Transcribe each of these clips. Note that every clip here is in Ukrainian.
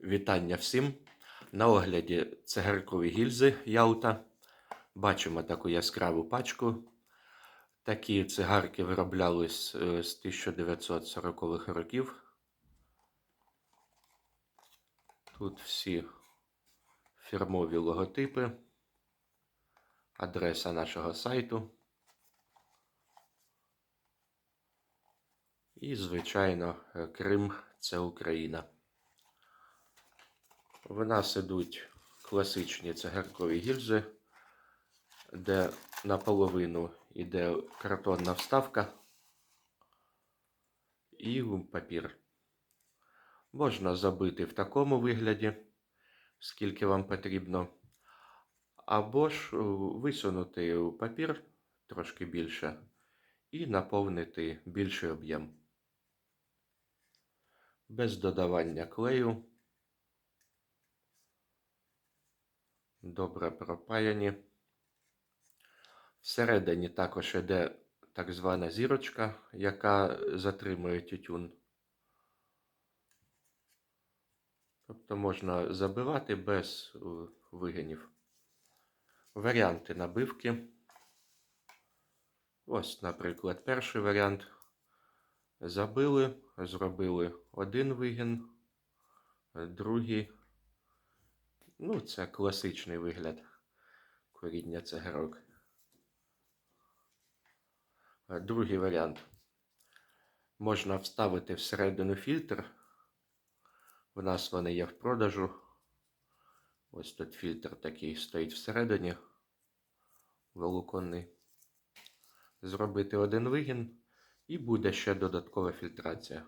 Вітання всім. На огляді цигаркові гільзи Ялта. Бачимо таку яскраву пачку. Такі цигарки вироблялись е, з 1940-х років. Тут всі фірмові логотипи, адреса нашого сайту. І, звичайно, Крим це Україна. В нас ідуть класичні цигаркові гільзи, де наполовину йде картонна вставка і папір. Можна забити в такому вигляді, скільки вам потрібно, або ж е, висунути папір трошки більше і наповнити більший об'єм. Без додавання клею. Добре пропаяні. Всередині також йде так звана зірочка, яка затримує тютюн. Тобто можна забивати без е, вигинів. Варіанти набивки. Ось, наприклад, перший варіант. Забили, зробили один вигін, другий Ну, це класичний вигляд коріння цигарок. Другий варіант. Можна вставити всередину фільтр. У нас вони є в продажу. Ось тут фільтр такий стоїть всередині. Волоконний. Зробити один вигін і буде ще додаткова фільтрація.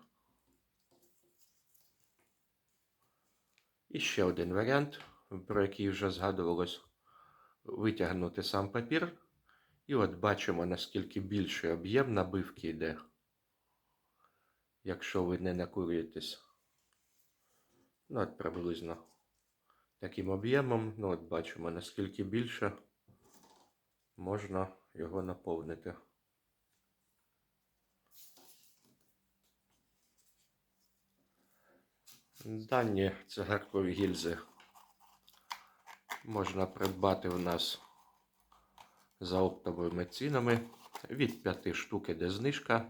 І ще один варіант про який вже згадувалось, витягнути сам папір. І от бачимо, наскільки більший об'єм набивки йде, якщо ви не накурюєтесь. Ну, от приблизно таким об'ємом, ну от бачимо, наскільки більше можна його наповнити. Дані цигаркові гільзи можна придбати у нас за оптовими цінами. Від 5 штук іде знижка.